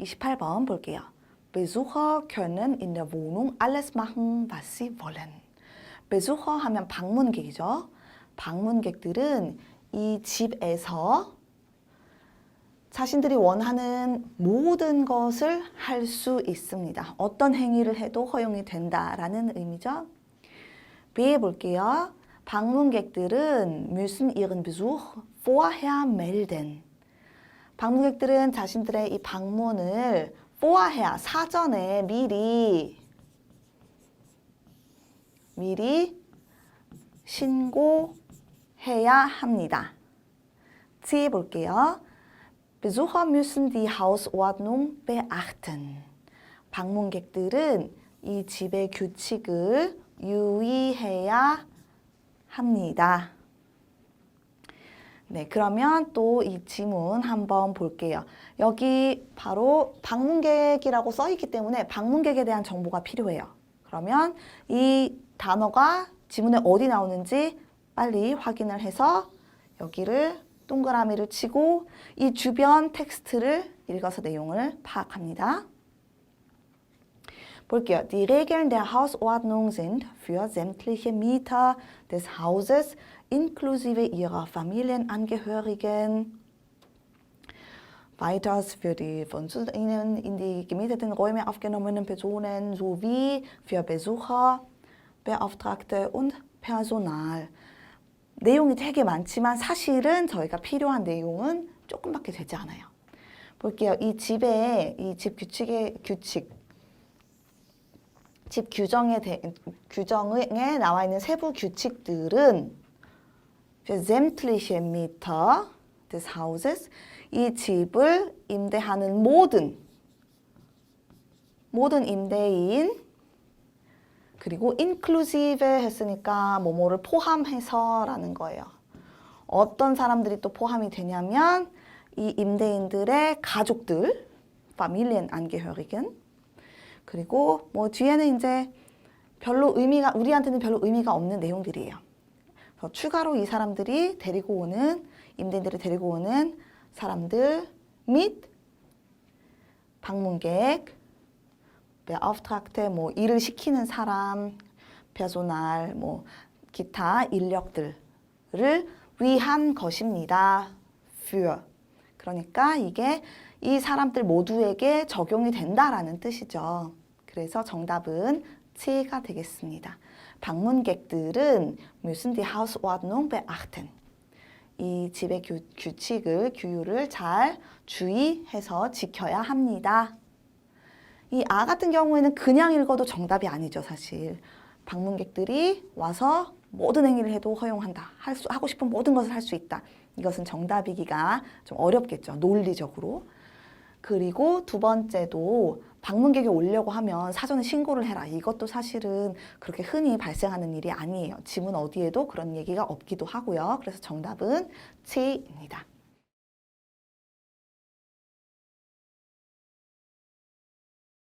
28번 볼게요. Besucher können in der Wohnung alles machen, was sie wollen. Besucher 하면 방문객이죠. 방문객들은 이 집에서 자신들이 원하는 모든 것을 할 수 있습니다. 어떤 행위를 해도 허용이 된다라는 의미죠. B 볼게요. 방문객들은 müssen ihren Besuch vorher melden. 방문객들은 자신들의 이 방문을 vorher 사전에 미리 미리 신고해야 합니다. C 볼게요. Besucher müssen die Hausordnung beachten. 방문객들은 이 집의 규칙을 유의해야 합니다. 네, 그러면 또 이 지문 한번 볼게요. 여기 바로 방문객이라고 써 있기 때문에 방문객에 대한 정보가 필요해요. 그러면 이 단어가 지문에 어디 나오는지 빨리 확인을 해서 여기를 동그라미를 치고 이 주변 텍스트를 읽어서 내용을 파악합니다. 볼게요. Die Regeln der Hausordnung sind für sämtliche Mieter des Hauses inklusive ihrer Familienangehörigen weiters für die von ihnen in die gemieteten Räume aufgenommenen Personen sowie für Besucher, Beauftragte und Personal. 내용이 되게 많지만 사실은 저희가 필요한 내용은 조금밖에 되지 않아요. 볼게요. 이 집에 이 집 규칙의 규칙 집 규정에 대, 규정에 나와 있는 세부 규칙들은 sämtliche Mieter des Hauses 이 집을 임대하는 모든 모든 임대인 그리고 inclusive 했으니까 뭐뭐를 포함해서라는 거예요. 어떤 사람들이 또 포함이 되냐면 이 임대인들의 가족들, Familienangehörigen 그리고 뭐 뒤에는 이제 별로 의미가 우리한테는 별로 의미가 없는 내용들이에요. 그래서 추가로 이 사람들이 데리고 오는 임대인들을 데리고 오는 사람들 및 방문객, beauftragte 뭐 일을 시키는 사람, personal 뭐 기타 인력들을 위한 것입니다. für 그러니까 이게 이 사람들 모두에게 적용이 된다라는 뜻이죠. 그래서 정답은 C가 되겠습니다. 방문객들은 müssen die Hausordnung beachten. 이 집의 규, 규칙을, 규율을 잘 주의해서 지켜야 합니다. 이 아 같은 경우에는 그냥 읽어도 정답이 아니죠, 사실. 방문객들이 와서 모든 행위를 해도 허용한다. 할 수, 하고 싶은 모든 것을 할 수 있다. 이것은 정답이기가 좀 어렵겠죠, 논리적으로. 그리고 두 번째도 방문객이 오려고 하면 사전에 신고를 해라. 이것도 사실은 그렇게 흔히 발생하는 일이 아니에요. 지문 어디에도 그런 얘기가 없기도 하고요. 그래서 정답은 C입니다.